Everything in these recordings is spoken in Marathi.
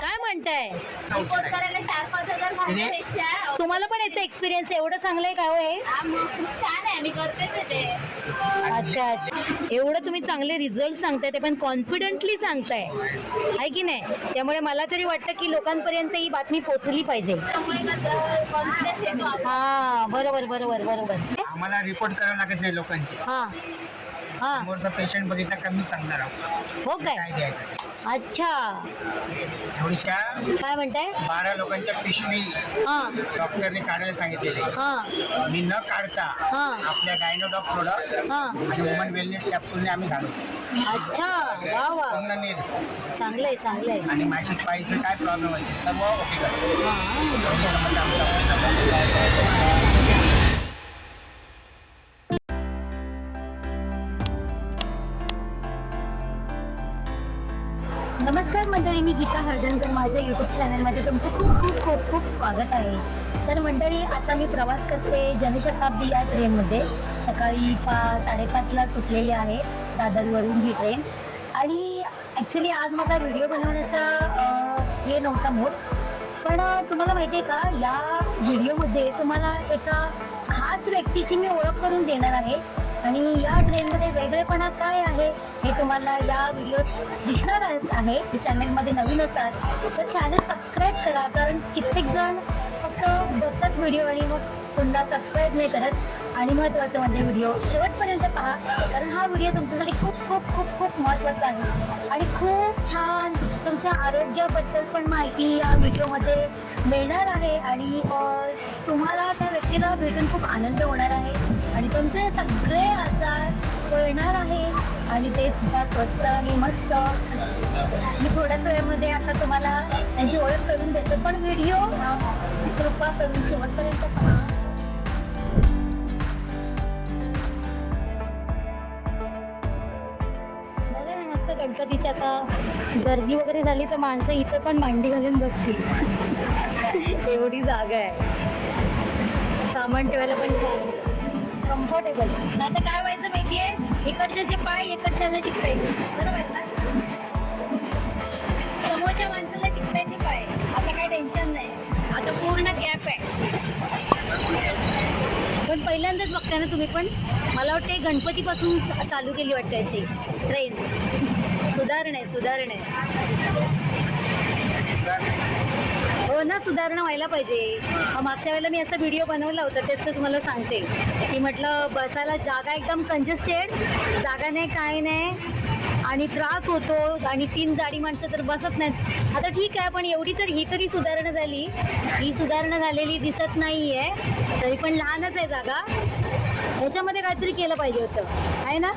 काय म्हणताय? रिपोर्ट करायला चार पाच हजार घालण्यापेक्षा तुम्हाला पण याचा एक्सपिरियन्स एवढं चांगलं आहे का हो हे? हा मग खूप छान आहे. मी करतेच आहे ते. अच्छा अच्छा. एवढं तुम्ही चांगले रिझल्ट सांगताय ते पण कॉन्फिडेंटली सांगताय. आहे की नाही? त्यामुळे मला तरी वाटतं की लोकांपर्यंत ही बातमी पोहोचली पाहिजे. त्यामुळे कसं कॉन्फिडन्स येतो आपला. हा बरोबर बरोबर बरोबर. आम्हाला रिपोर्ट करावं लागत नाही लोकांची. हा हा. समोरचा पेशंट बघितला का मी चांगला राहू. हो काय? काय द्यायचं अच्छा. थोडीशा काय म्हणताय? बारा लोकांच्या पिशवी हा. डॉक्टरने काढायला सांगितलेले. हा. मी न काढता हा. आपल्या गायनोडॉक प्रोडक्ट हा. आणि वुमन वेलनेस कॅप्सूलने आम्ही घालू. अच्छा. वा वा. पूर्ण नीट चांगलंय चांगलंय. आणि मासिक पाळीचं काय प्रॉब्लेम असेल सर्व ओके करतो हा. हळदणकर माझ्या युट्यूब चॅनलमध्ये तुमचं खूप खूप खूप खूप स्वागत आहे. तर मंडळी आता मी प्रवास करते जनशताब्दी या ट्रेनमध्ये. सकाळी पाच साडेपाचला सुटलेली आहे दादरवरून ही ट्रेन. आणि ॲक्च्युली आज माझा व्हिडिओ बनवण्याचा हे नव्हता मूड पण तुम्हाला माहिती आहे का या व्हिडिओमध्ये तुम्हाला एका खास व्यक्तीची मी ओळख करून देणार आहे. आणि या ट्रेनमध्ये वेगळेपणा काय आहे हे तुम्हाला या व्हिडिओत दिसणार आहे. चॅनलमध्ये नवीन असाल तर चॅनल सबस्क्राईब करा कारण कित्येक जण फक्त बघतात व्हिडिओ आणि मग पुन्हा सबस्क्राईब नाही करत. आणि महत्त्वाचं म्हणजे व्हिडिओ शेवटपर्यंत पहा कारण हा व्हिडिओ तुमच्यासाठी खूप खूप खूप खूप महत्त्वाचा आहे. आणि खूप छान तुमच्या आरोग्याबद्दल पण माहिती या व्हिडिओमध्ये मिळणार आहे. आणि तुम्हाला त्या व्यक्तीला भेटून खूप आनंद होणार आहे. आणि तुमचे सगळे आजार कळणार आहे. आणि ते सुद्धा स्वस्त आणि मस्त. मी थोड्याच वेळेमध्ये आता तुम्हाला त्यांची ओळख करून देतो पण व्हिडिओ कृपा करून शेवटपर्यंत पहा गणपतीची आता गर्दी वगैरे झाली तर माणसं इथं पण मांडी घालून बसतील एवढी जागा आहे सामान ठेवायला पण कम्फर्टेबल आता काय व्हायचं माहितीये इकडच्याचे पाय इकडच्याला चिकटायचे बरोबर समोरच्या माणसं चिकटायचे काय आता काय टेन्शन नाही आता पूर्ण गॅप आहे पण पहिल्यांदाच बघताय ना तुम्ही पण? मला वाटते गणपतीपासून चालू केली वाटते अशी ट्रेन सुधारणा आहे सुधारणा आहे. हो ना सुधारणा व्हायला पाहिजे. मागच्या वेळेला मी असा व्हिडिओ बनवला होता त्याचं तुम्हाला सांगते. की म्हटलं बसायला जागा एकदम कंजेस्टेड जागा नाही काय नाही. आणि त्रास होतो आणि तीन जाडी माणसं तर बसत नाहीत. आता ठीक आहे पण एवढी तर ही तरी सुधारणा झाली. ही सुधारणा झालेली दिसत नाही आहे तरी पण लहानच आहे जागा. ह्याच्यामध्ये काहीतरी केलं पाहिजे होतं. आहे ना?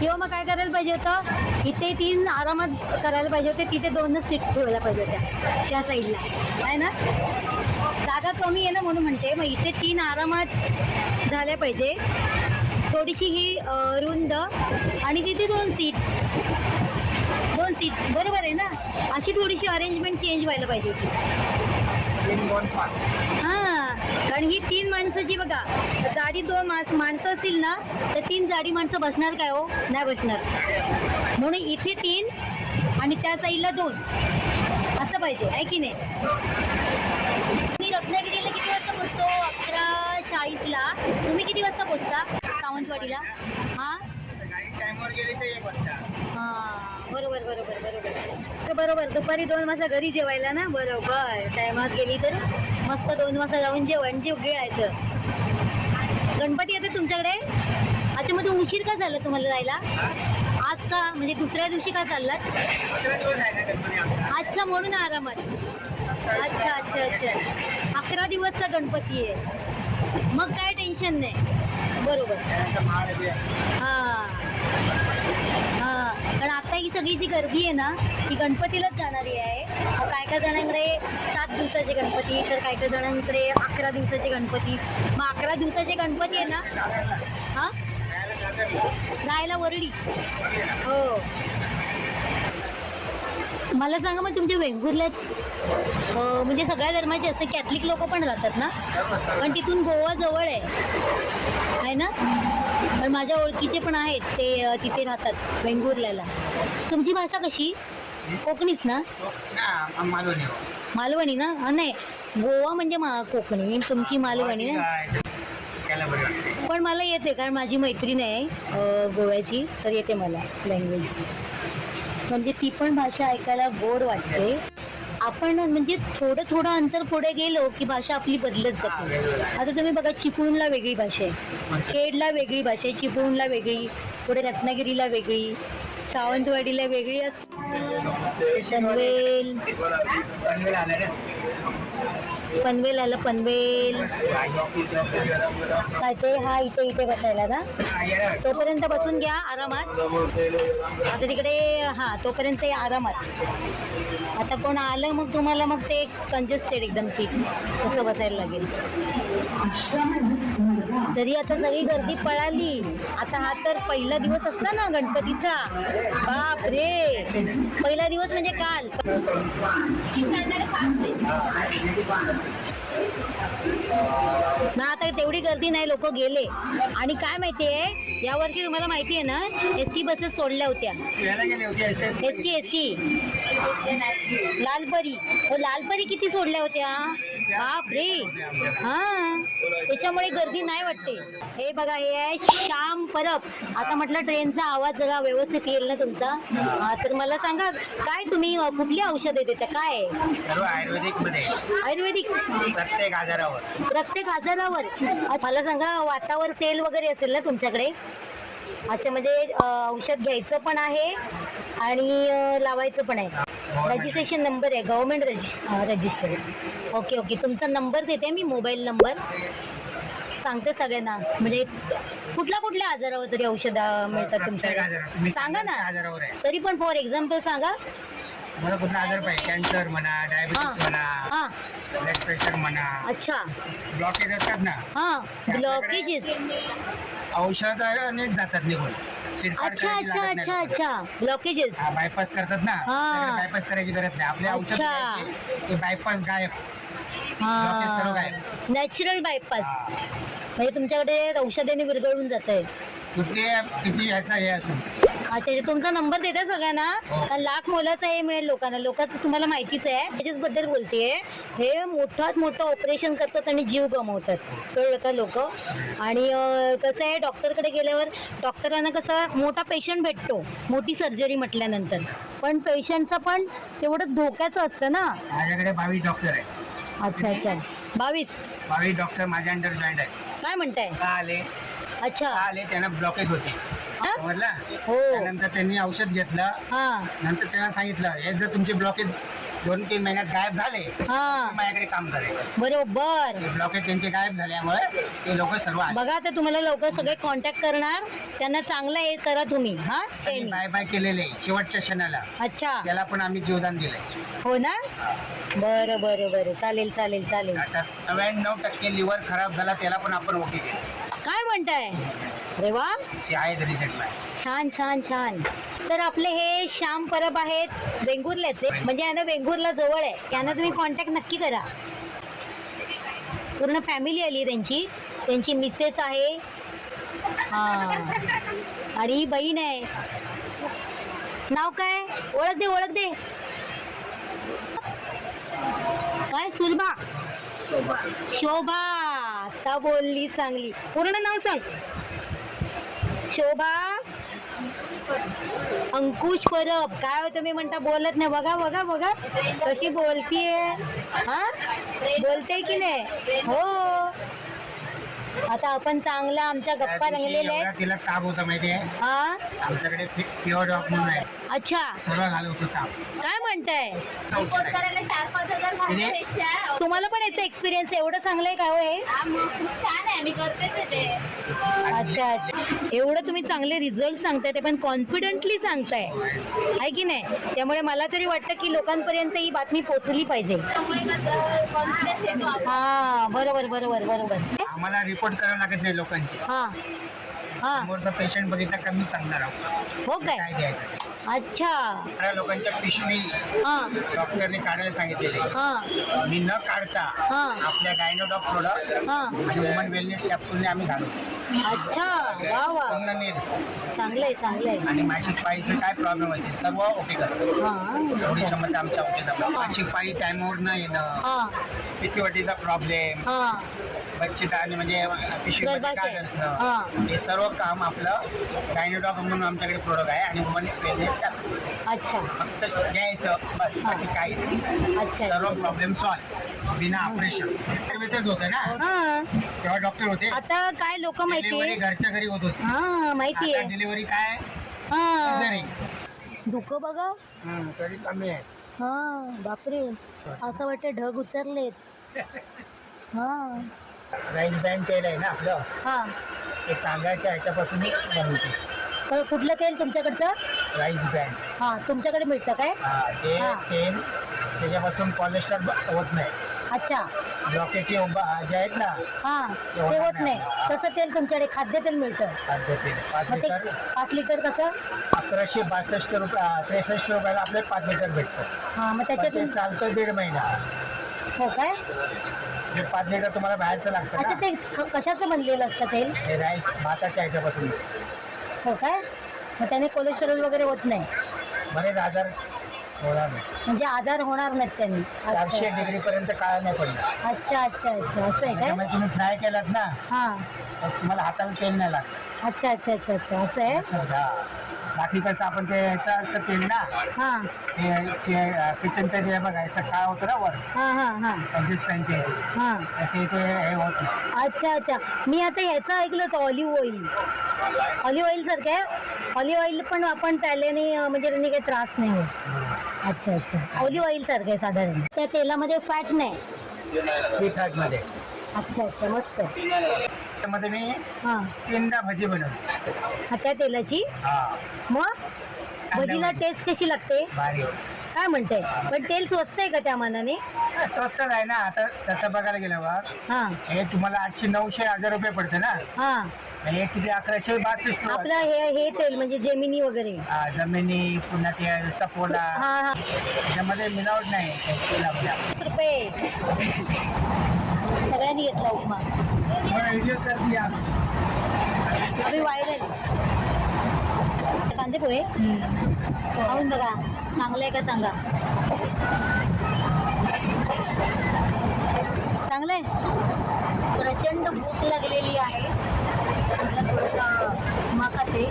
किंवा मग काय करायला पाहिजे होतं? इथे तीन आरामात करायला पाहिजे होते. तिथे दोनच सीट ठेवायला पाहिजे होत्या. त्या साईडला. आहे ना? जागा कमी आहे ना म्हणून म्हणते. मग इथे तीन आरामात झाल्या पाहिजे. थोडीशी ही रुंद आणि तिथे दोन सीट दोन सीट बरोबर आहे ना? अशी थोडीशी अरेंजमेंट चेंज व्हायला पाहिजे होती. हां. कारण ही तीन माणसाची बघा जाडी दोन माणस माणसं असतील ना तर तीन जाडी माणसं बसणार काय हो? नाही बसणार. म्हणून इथे तीन आणि त्या साईडला दोन. असं पाहिजे आहे की नाही? मी रत्नागिरीला किती वाजता पोचतो अकरा चाळीसला. तुम्ही किती वाजता पोचता सावंतवाडीला? हां? हां बरोबर बरोबर बरोबर. तर बरोबर दुपारी दोन वाजता घरी जेवायला ना? बरोबर. टायमात गेली तर मस्त दोन वाजता जाऊन जेवण जेव गिळायचं गणपती येते तुमच्याकडे? अच्छा मग उशीर का झाला तुम्हाला जायला? आज का? म्हणजे दुसऱ्या दिवशी का चाललात? अच्छा म्हणून आरामात. अच्छा अच्छा अच्छा. अकरा दिवसचा गणपती आहे. मग काय टेन्शन नाही. बरोबर. हा. हा. कारण आता ही सगळी जी गर्दी आहे ना ती गणपतीलाच जाणारी आहे. काय काय जणांकडे सात दिवसाचे गणपती तर काय काय जणांकडे अकरा दिवसाचे गणपती. मग अकरा दिवसाचे गणपती आहे ना हा? जायला वरळी. वरडी हो. मला सांगा मग तुमच्या वेंगुर्ल्यात म्हणजे सगळ्या धर्माचे असं कॅथलिक लोक पण राहतात ना? पण तिथून गोवा जवळ आहे. आहे ना? पण माझ्या ओळखीचे पण आहेत ते अ, तिथे राहतात वेंगुर्ल्याला. तुमची भाषा कशी? कोकणीच ना? मालवणी. मालवणी ना? हा नाही. गोवा म्हणजे मा कोकणी. तुमची मालवणी ना? बरं पण मला येते कारण माझी मैत्रीण आहे अं, गोव्याची. तर येते मला लँग्वेज म्हणजे ती पण भाषा ऐकायला गोड वाटते. आपण म्हणजे थोडं थोडं अंतर पुढे गेलो की भाषा आपली बदलत जाते. आता तुम्ही बघा चिपळूणला वेगळी भाषा आहे. खेडला वेगळी भाषा आहे. चिपळूणला वेगळी पुढे रत्नागिरीला वेगळी सावंतवाडीला वेगळी अस- पनवेल पनवेल आलं पनवेल. काय ते? हा इथे इथे बसायला ना? तोपर्यंत बसून घ्या आरामात. आता तिकडे हा तोपर्यंत आरामात. आता कोण आलं मग तुम्हाला मग ते कंजेस्टेड एकदम सीट तसं बसायला लागेल. तरी आता सगळी गर्दी पळाली आता हा तर पहिला दिवस असता ना गणपतीचा. बाप रे! पहिला दिवस म्हणजे काल. ना आता तेवढी गर्दी नाही लोक गेले. आणि काय माहितीये यावरती तुम्हाला माहिती आहे ना एस टी बसेस सोडल्या होत्या. S T S. T Lalpari. हो लालपरी किती सोडल्या होत्या? बाप रे. हा. त्याच्यामुळे गर्दी नाही वाटते. हे बघा हे आहे श्याम परब. आता म्हटलं ट्रेनचा आवाज जरा व्यवस्थित येईल ना तुमचा? तर मला सांगा काय तुम्ही कुठली औषध देता? काय? आयुर्वेदिकमध्ये आयुर्वेदिक? प्रत्येक आजारावर. प्रत्येक आजारावर. मला सांगा वातावर तेल वगैरे असेल ना तुमच्याकडे? अच्छा म्हणजे औषध घ्यायचं पण आहे आणि लावायचं पण आहे. रजिस्ट्रेशन नंबर आहे गव्हर्नमेंट रजिस्टर ओके ओके तुमचा नंबर देते मी मोबाईल नंबर सांगते सगळ्यांना. म्हणजे कुठल्या कुठल्या आजारावर तरी औषध मिळतात तुमच्याकडे? सांगा ना. तरी पण फॉर एक्झाम्पल सांगा. मला कुठला आजार पाहिजे? कॅन्सर म्हणा डायबिटीस म्हणा ब्लड प्रेशर म्हणा. अच्छा. ब्लॉकेज असतात ना. हा ब्लॉकेजेस औषध अनेक जातात निघून. अच्छा अच्छा अच्छा. अच्छा. ब्लॉकेजेस बायपास करतात ना. हा. बायपास करायची गरज नाही. आपले औषध अच्छा. घ्यायचे, ते बायपास गायब. Blockage सर्व गायब. नॅचरल बायपास म्हणजे तुमच्याकडे औषधाने विरघळून जात आहे कुठले किती ह्याचा हे असेल. अच्छा तुमचा नंबर देता सगळ्यांना. कारण लाख मोलाचा हे मिळेल लोकांना. लोकांचं तुम्हाला माहितीच आहे. त्याच्याच बद्दल बोलतेय. हे मोठात मोठं ऑपरेशन करतात आणि जीव गमावतात. कळलं का लोक? आणि कसं आहे डॉक्टरकडे गेल्यावर डॉक्टरांना कसं मोठा पेशंट भेटतो. मोठी सर्जरी म्हटल्यानंतर. पण पेशंटचं पण तेवढं धोक्याचं असतं ना? माझ्याकडे बावीस डॉक्टर आहे अच्छा अच्छा. बावीस? बावीस डॉक्टर माझ्या अंडर जॉईंट आहे काय म्हणताय? का आले? अच्छा. का आले? त्यांना ब्लॉकेज होते? समजला हो. त्यानंतर त्यांनी औषध घेतलं. हा. नंतर त्यांना सांगितलं हे जर तुमचे ब्लॉकेज दोन तीन महिन्यात गायब झाले हा. माझ्याकडे काम करायचं बरोबर. ते ब्लॉकेज त्यांचे गायब झाल्यामुळे ते लोक सर्व आले. बघा आता तुम्हाला लवकर सगळे कॉन्टॅक्ट करणार. त्यांना चांगलं हे करा तुम्ही. हा त्यांनी बाय बाय केलेले शेवटच्या क्षणाला. अच्छा. त्याला पण आम्ही जीवदान दिलंय. हो ना? बरं बरं बरं. चालेल चालेल चालेल. आता नव्याण्णव टक्के लिव्हर खराब झाला त्याला पण आपण ओके केलं. काय म्हणताय? अरे वा. छान छान छान. तर आपले हे श्याम परब आहेत वेंगुर्ल्याचे. म्हणजे यांना वेंगुर्ला जवळ आहे. यांना तुम्ही कॉन्टॅक्ट नक्की करा. पूर्ण फॅमिली आली त्यांची. त्यांची मिसेस आहे. हा. आणि ही बहीण आहे. नाव काय? ओळख दे ओळख दे. काय? सुलभा. शोभा. आता बोलली चांगली. पूर्ण नाव सांग. शोभा? अंकुश परब. काय होतं म्हणता? बोलत नाही. बघा बघा बघा. कशी बोलतीये? हा? बोलते की नाही? हो. आता आपण चांगला आमच्या गप्पा रंगलेल्या आहेत. तिला ताप होता माहितीये हा? आमच्याकडे प्युअर डॉग म्हणून आहे. अच्छा. सर्व घालवतो ताप. काय म्हणताय? रिपोर्ट करायला चार पाच हजार घालण्यापेक्षा तुम्हाला पण याचा एक्सपिरियन्स एवढं चांगलं आहे का हो हे? हा, मग खूप छान आहे. मी करतेच आहे ते. अच्छा अच्छा. एवढं तुम्ही चांगले रिझल्ट सांगताय ते पण कॉन्फिडेंटली सांगताय. आहे की नाही? त्यामुळे मला तरी वाटतं की लोकांपर्यंत ही बातमी पोहोचली पाहिजे. त्यामुळे कसं कॉन्फिडन्स येतो आपण हा बरोबर बरोबर बरोबर. आम्हाला रिपोर्ट करावं लागत नाही लोकांची. हा. हा. समोरचा पेशंट बघितला कमी चांगला राहतो. हो काय? काय द्यायचं अच्छा. अठरा लोकांच्या पिशवी हा. डॉक्टरने काढायला सांगितलेले हा. मी न काढता हा. आपल्या गायनोडॉक प्रोडक्ट हा. आणि वुमन वेलनेस कॅप्सूलने आम्ही घालू अच्छा. वा वा. पूर्ण नीट चांगलंय चांगलंय. आणि मासिक पाळीचं काय प्रॉब्लेम असेल सर्व ओके करतो हा. एवढी अच्छा. क्षमता आमच्या औषधामध्ये मासिक पाळी टायमावर न. येणं हा पिसीवटीचा प्रॉब्लेम हा. बच्चेदाणी म्हणजे पिशवीमध्ये गर्भाशय. काय हा. असणं हे. सर्व काम आपलं गायनोडॉक म्हणून आमच्याकडे प्रोडक्ट आहे आणि वुमन वेलनेस अच्छा. फक्त घ्यायचं बस. बाकी काही नाही. अच्छा. सर्व प्रॉब्लेम सॉल्व बिना ऑपरेशन होतं ना? हा. तेव्हा डॉक्टर होते. आता काय लोक डिलिव्हरी माहितीये घरच्या घरी होत होती. हा माहितीये आता डिलिव्हरी काय? हा. बघा. तरी कमी आहे. हा बापरे. असं वाटतं ढग उतरलेत. हा. राईस बँड तेल आहे ना आपलं? हा. ते तांदळाच्या ह्याच्यापासून बनवते. तर कुठलं तेल तुमच्याकडचं? राईस बँड हा तुमच्याकडे मिळतं काय? हा ते हा. तेल त्याच्यापासून कोलेस्ट्रॉल होत नाही. अच्छा. उभा जे आहेत ना हा ते होत नाही. तसं तेल तुमच्याकडे खाद्यतेल मिळतं. खाद्य तेल. पाच मग ते लिटर? पाच लिटर कसं? अकराशे बासष्ट रुपये त्रेसष्ट रुपयाला आपले पाच लिटर भेटतं. हा मग पण ते त्याच्यातून चालतं दीड महिना. हो काय? जे पाच लिटर तुम्हाला बाहेरचं लागतं अच्छा ते ख- कशाचं बनलेलं असतं तेल? हे राईस भाताच्या ह्याच्यापासून. हो काय मग त्याने कोलेस्ट्रॉल वगैरे होत नाही. बरेच आजार होणार नाही. म्हणजे आजार होणार नाहीत त्यांनी. चारशे अच्छा. डिग्री पर्यंत काळा नाही पडला अच्छा अच्छा अच्छा. असं आहे काय त्यामुळे तुम्ही फ्राय केलात ना हा. तर तुम्हाला हाताला तेल नाही लागत. अच्छा अच्छा अच्छा अच्छा. असं आहे? बाकी कसं आपण ते याचं असं तेल ना हा. ते किचनचं जे बघा असं काय होतं ना वर. हा हा हा. हा. ते हे होत. अच्छा अच्छा. मी आता ह्याचं ऐकलं होतं ऑलिव्ह ऑइल ऑलिव्ह ऑइल सारखं आहे. ऑलिव्ह ऑइल पण आपण त्याल्याने अं, म्हणजे त्यांनी काही त्रास नाही होत. अच्छा अच्छा. ऑलिव्ह ऑइल सारखं आहे साधारण. त्या तेलामध्ये फॅट नाही. टी फॅटमध्ये अच्छा अच्छा. मस्त. त्यामध्ये मी हा. तीनदा भजी बनवली. हा त्या तेलाची? हा. मग? भजीला टेस्ट कशी लागते? भारी काय म्हणते? पण तेल स्वस्त आहे का त्या मानाने? हा, स्वस्त आहे ना. आता तसं बघायला गेल्यावर हा. हे तुम्हाला आठशे नऊशे हजार रुपये पडते ना. हा. आणि हे किती? अकराशे बासष्ट रुपये. आपलं हे हे तेल म्हणजे जेमिनी वगैरे. हा, जमिनी पुन्हा ते सपोला हा हा. त्याच्यामध्ये मिलावट नाही. तेलामध्ये. वीस रुपये. सगळ्यांनी घेतला उपमा. मला व्हायरल कांदे पोहे? खाऊन बघा. चांगलं आहे का सांगा? चांगलं आहे? प्रचंड भूक लागलेली आहे. म्हटलं थोडंसं उपमा खाते.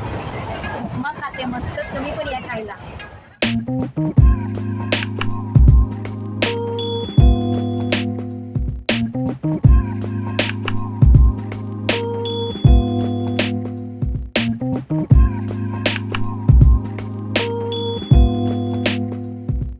उपमा खाते मस्त. तुम्ही पण या खायला.